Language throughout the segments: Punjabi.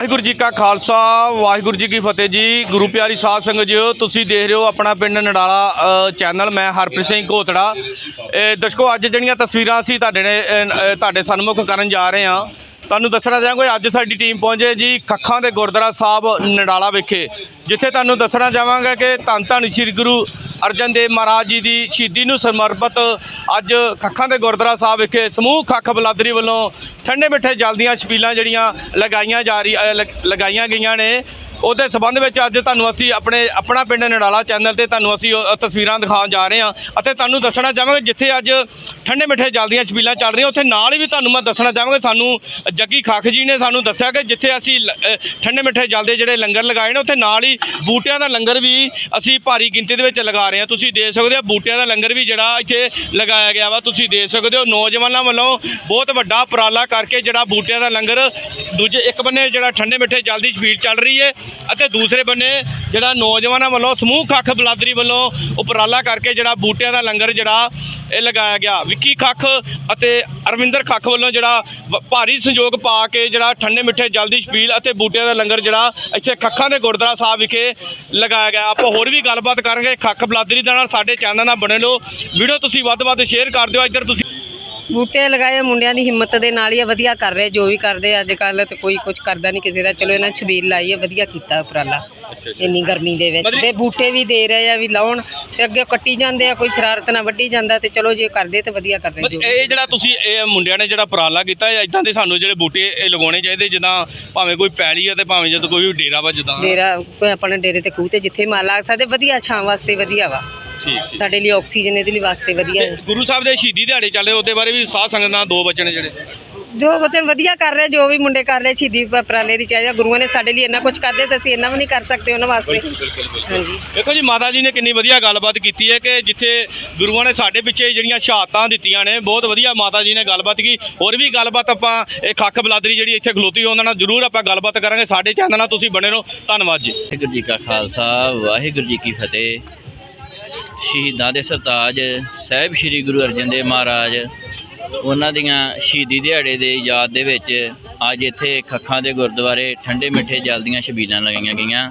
ਵਾਹਿਗੁਰੂ ਜੀ ਕਾ ਖਾਲਸਾ, ਵਾਹਿਗੁਰੂ ਜੀ ਕੀ ਫਤਿਹ ਜੀ। ਗੁਰੂ ਪਿਆਰੀ ਸਾਧ ਸੰਗਤ ਜੀਓ, ਤੁਸੀਂ ਦੇਖ ਰਹੇ ਹੋ ਆਪਣਾ ਪਿੰਡ ਨਡਾਲਾ ਚੈਨਲ। ਮੈਂ ਹਰਪ੍ਰੀਤ ਸਿੰਘ ਘੋਤੜਾ। ਇਹ ਦਰਸ਼ਕੋ, ਅੱਜ ਜਿਹੜੀਆਂ ਤਸਵੀਰਾਂ ਅਸੀਂ ਤੁਹਾਡੇ ਨੇ ਤੁਹਾਡੇ ਸਨਮੁਖ ਕਰਨ ਜਾ ਰਹੇ ਹਾਂ, ਤੁਹਾਨੂੰ ਦੱਸਣਾ ਚਾਹਾਂਗੇ, ਅੱਜ ਸਾਡੀ ਟੀਮ ਪਹੁੰਚੇ ਜੀ ਖੱਖਾਂ ਦੇ ਗੁਰਦੁਆਰਾ ਸਾਹਿਬ ਨਡਾਲਾ ਵਿਖੇ। ਜਿੱਥੇ ਤੁਹਾਨੂੰ ਦੱਸਣਾ ਚਾਹਾਂਗਾ ਕਿ ਧੰਨ ਧੰਨ ਸ੍ਰੀ ਗੁਰੂ ਅਰਜਨ ਦੇਵ ਮਹਾਰਾਜ ਜੀ ਦੀ ਸ਼ਹੀਦੀ ਨੂੰ ਸਮਰਪਿਤ ਅੱਜ ਖੱਖਾਂ ਦੇ ਗੁਰਦੁਆਰਾ ਸਾਹਿਬ ਵਿਖੇ ਸਮੂਹ ਖੱਖ ਬਲਾਦਰੀ ਵੱਲੋਂ ਠੰਡੇ ਮਿੱਠੇ ਜਲ ਦੀਆਂ ਛਪੀਲਾਂ ਜਿਹੜੀਆਂ ਲਗਾਈਆਂ ਜਾ ਰਹੀ ਅ, ਲਗਾਈਆਂ ਗਈਆਂ ਨੇ। ਉਹਦੇ ਸਬੰਧ ਵਿੱਚ ਅੱਜ ਤੁਹਾਨੂੰ ਅਸੀਂ ਆਪਣੇ, ਆਪਣਾ ਪਿੰਡ ਨਡਾਲਾ ਚੈਨਲ ਤੇ ਤੁਹਾਨੂੰ ਅਸੀਂ ਤਸਵੀਰਾਂ ਦਿਖਾਉਣ ਜਾ ਰਹੇ ਹਾਂ ਅਤੇ ਤੁਹਾਨੂੰ ਦੱਸਣਾ ਚਾਹਾਂਗੇ ਜਿੱਥੇ ਅੱਜ ਠੰਡੇ ਮਿੱਠੇ ਜਲ ਦੀਆਂ ਛਬੀਲਾਂ ਚੱਲ ਰਹੀਆਂ, ਉੱਥੇ ਨਾਲ ਹੀ ਵੀ ਤੁਹਾਨੂੰ ਮੈਂ ਦੱਸਣਾ ਚਾਹਾਂਗਾ, ਸਾਨੂੰ ਜੱਗੀ ਖੱਖ ਜੀ ਨੇ ਸਾਨੂੰ ਦੱਸਿਆ ਕਿ ਜਿੱਥੇ ਅਸੀਂ ਲ- ਠੰਡੇ ਮਿੱਠੇ ਜਲ ਦੇ ਜਿਹੜੇ ਲੰਗਰ ਲਗਾਏ ਨੇ, ਉੱਥੇ ਨਾਲ ਹੀ ਬੂਟਿਆਂ ਦਾ ਲੰਗਰ ਵੀ ਅਸੀਂ ਭਾਰੀ ਗਿਣਤੀ ਦੇ ਵਿੱਚ ਲਗਾ ਰਹੇ ਹਾਂ। ਤੁਸੀਂ ਦੇਖ ਸਕਦੇ ਹੋ ਬੂਟਿਆਂ ਦਾ ਲੰਗਰ ਵੀ ਜਿਹੜਾ ਇੱਥੇ ਲਗਾਇਆ ਗਿਆ ਵਾ, ਤੁਸੀਂ ਦੇਖ ਸਕਦੇ ਹੋ ਨੌਜਵਾਨਾਂ ਵੱਲੋਂ ਬਹੁਤ ਵੱਡਾ ਉਪਰਾਲਾ ਕਰਕੇ ਜਿਹੜਾ ਬੂਟਿਆਂ ਦਾ ਲੰਗਰ ਦੂਜੇ ਇੱਕ ਬੰਨੇ ਜਿਹੜਾ ਠੰਡੇ ਮਿੱਠੇ ਜਲ ਦੀ ਛਬੀਲ ਚੱਲ ਰਹੀ ਹੈ। ਅਤੇ ਦੂਸਰੇ ਬੰਨੇ ਜਿਹੜਾ ਨੌਜਵਾਨਾਂ ਵੱਲੋਂ ਸਮੂਹ ਖੱਖ ਬਲਾਦਰੀ ਵੱਲੋਂ ਉਪਰਾਲਾ ਕਰਕੇ ਜਿਹੜਾ ਬੂਟਿਆਂ ਦਾ ਲੰਗਰ ਜਿਹੜਾ ਇਹ ਲਗਾਇਆ ਗਿਆ। ਵਿੱਕੀ ਖੱਖ ਅਤੇ ਅਰਵਿੰਦਰ ਖੱਖ ਵੱਲੋਂ ਜਿਹੜਾ ਵ- ਭਾਰੀ ਸੰਯੋਗ ਪਾ ਕੇ ਜਿਹੜਾ ਠੰਡੇ ਮਿੱਠੇ ਜਲ ਦੀ ਛਬੀਲ ਅਤੇ ਬੂਟਿਆਂ ਦਾ ਲੰਗਰ ਜਿਹੜਾ ਇੱਥੇ ਖੱਖਾਂ ਦੇ ਗੁਰਦੁਆਰਾ ਸਾਹਿਬ ਵਿਖੇ ਲਗਾਇਆ ਗਿਆ। ਆਪਾਂ ਹੋਰ ਵੀ ਗੱਲਬਾਤ ਕਰਾਂਗੇ। ਖੱਖ ਬਲਾਦਰੀ ਦੇ ਨਾਲ ਸਾਡੇ ਚੈਨਲ ਨਾਲ ਬਣੇ ਲਓ ਵੀਡੀਓ ਤੁਸੀਂ ਵੱਧ ਵੱਧ ਸ਼ੇਅਰ ਕਰ ਦਿਓ। ਇੱਧਰ ਤੁਸੀਂ ਬੂਟੇ ਲਗਾਏ ਮੁੰਡਿਆਂ ਦੀ ਹਿੰਮਤ ਦੇ ਨਾਲ ਹੀ ਆ ਵਧੀਆ ਕਰ ਰਹੇ ਜੋ ਵੀ ਕਰਦੇ ਅੱਜ ਕੱਲ ਤੇ ਕੋਈ ਕੁਝ ਕਰਦਾ ਨਹੀਂ ਕਿਸੇ ਦਾ। ਚਲੋ ਇਹਨਾਂ ਛਬੀਲ ਲਾਈ ਹੈ ਵਧੀਆ ਕੀਤਾ ਉਪਰਾਲਾ। ਇੰਨੀ ਗਰਮੀ ਦੇ ਵਿੱਚ। ਤੇ ਬੂਟੇ ਵੀ ਦੇ ਰਹੇ ਆ ਵੀ ਲਾਉਣ ਤੇ ਅੱਗੇ ਕੱਟੀ ਜਾਂਦੇ ਆ ਕੋਈ ਸ਼ਰਾਰਤ ਨਾਲ ਵੱਢੀ ਜਾਂਦਾ ਤੇ ਚਲੋ ਜੇ ਕਰਦੇ ਤੇ ਵਧੀਆ ਕਰਦੇ ਜੋ ਇਹ ਜਿਹੜਾ ਤੁਸੀਂ ਇਹ ਮੁੰਡਿਆਂ ਨੇ ਜਿਹੜਾ ਉਪਰਾਲਾ ਕੀਤਾ ਇਹ ਇਦਾਂ ਦੇ ਸਾਨੂੰ ਜਿਹੜੇ ਬੂਟੇ ਇਹ ਲਗਾਉਣੇ ਚਾਹੀਦੇ ਜਿੱਦਾਂ ਭਾਵੇਂ ਕੋਈ ਪੈਲੀ ਆ ਤੇ ਭਾਵੇਂ ਜਦੋਂ ਕੋਈ ਡੇਰਾ ਵਾ ਜਿੱਦਾਂ ਡੇਰਾ ਆਪਣੇ ਡੇਰੇ ਤੇ ਖੂਹ ਤੇ ਜਿੱਥੇ ਮਾਲ ਲਾ ਸਕਦੇ ਵਧੀਆ ਛਾਂ ਵਾਸਤੇ ਵਧੀਆ ਵਾ। ਠੀਕ ਸਾਡੇ ਲਈ ਆਕਸੀਜਨ ਇਹਦੇ ਲਈ ਵਾਸਤੇ ਵਧੀਆ ਹੈ। ਗੁਰੂ ਸਾਹਿਬ ਦੇ ਸ਼ਹੀਦੀ ਦਿਹਾੜੇ ਚੱਲੇ ਉਹਦੇ ਬਾਰੇ ਵੀ ਸਾਧ ਸੰਗਤ ਨਾਲ ਦੋ ਬਚਨ ਜਿਹੜੇ। ਜੋ ਬੱਚੇ ਵਧੀਆ ਕਰ ਰਹੇ ਜੋ ਵੀ ਮੁੰਡੇ ਕਰ ਰਹੇ ਸ਼ਹੀਦੀ ਉਪਰਾਲੇ ਦੀ ਚਾਹੀਦਾ ਗੁਰੂਆਂ ਨੇ ਸਾਡੇ ਲਈ ਇੰਨਾ ਕੁਝ ਕਰਦੇ ਤੇ ਅਸੀਂ ਇੰਨਾ ਵੀ ਨਹੀਂ ਕਰ ਸਕਦੇ ਉਹਨਾਂ ਵਾਸਤੇ। ਹਾਂਜੀ। ਦੇਖੋ ਜੀ ਮਾਤਾ ਜੀ ਨੇ ਕਿੰਨੀ ਵਧੀਆ ਗੱਲਬਾਤ ਕੀਤੀ ਹੈ ਕਿ ਜਿੱਥੇ ਗੁਰੂਆਂ ਨੇ ਸਾਡੇ ਪਿੱਛੇ ਜਿਹੜੀਆਂ ਸ਼ਹਾਦਤਾਂ ਦਿੱਤੀਆਂ ਨੇ ਬਹੁਤ ਵਧੀਆ ਮਾਤਾ ਜੀ ਨੇ ਗੱਲਬਾਤ ਕੀ ਹੋਰ ਵੀ ਗੱਲਬਾਤ ਆਪਾਂ ਇਹ ਖੱਖ ਬਲਾਦਰੀ ਜਿਹੜੀ ਇੱਥੇ ਖਲੋਤੀ ਉਹਨਾਂ ਨਾਲ ਜ਼ਰੂਰ ਆਪਾਂ ਗੱਲਬਾਤ ਕਰਾਂਗੇ। ਸਾਡੇ ਚੈਨਲ ਨਾਲ ਤੁਸੀਂ ਬਣੇ ਰਹੋ। ਧੰਨਵਾਦ ਜੀ। ਵਾਹਿਗੁਰੂ ਜੀ ਕਾ ਖਾਲਸਾ ਵਾਹਿਗੁਰੂ ਜੀ ਕੀ ਫਤਿਹ। ਸ਼ਹੀਦਾਂ ਦੇ ਸਰਤਾਜ ਸਾਹਿਬ ਸ੍ਰੀ ਗੁਰੂ ਅਰਜਨ ਦੇਵ ਮਹਾਰਾਜ, ਉਹਨਾਂ ਦੀਆਂ ਸ਼ਹੀਦੀ ਦਿਹਾੜੇ ਦੇ ਯਾਦ ਦੇ ਵਿੱਚ ਅੱਜ ਇੱਥੇ ਖੱਖਾਂ ਦੇ ਗੁਰਦੁਆਰੇ ਠੰਡੇ ਮਿੱਠੇ ਜਲ ਦੀਆਂ ਛਬੀਲਾਂ ਲਗਾਈਆਂ ਗਈਆਂ।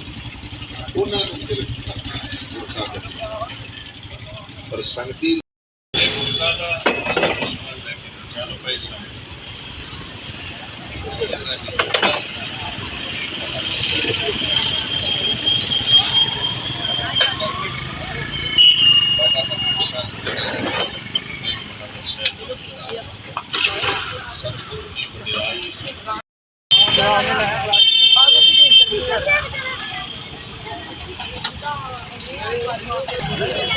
ਉਹਨਾਂ ਨੂੰ ਦਿਲ ਦਿੱਤਾ ਪਰ ਸੰਗਤੀ ਚਲੋ Thank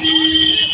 you.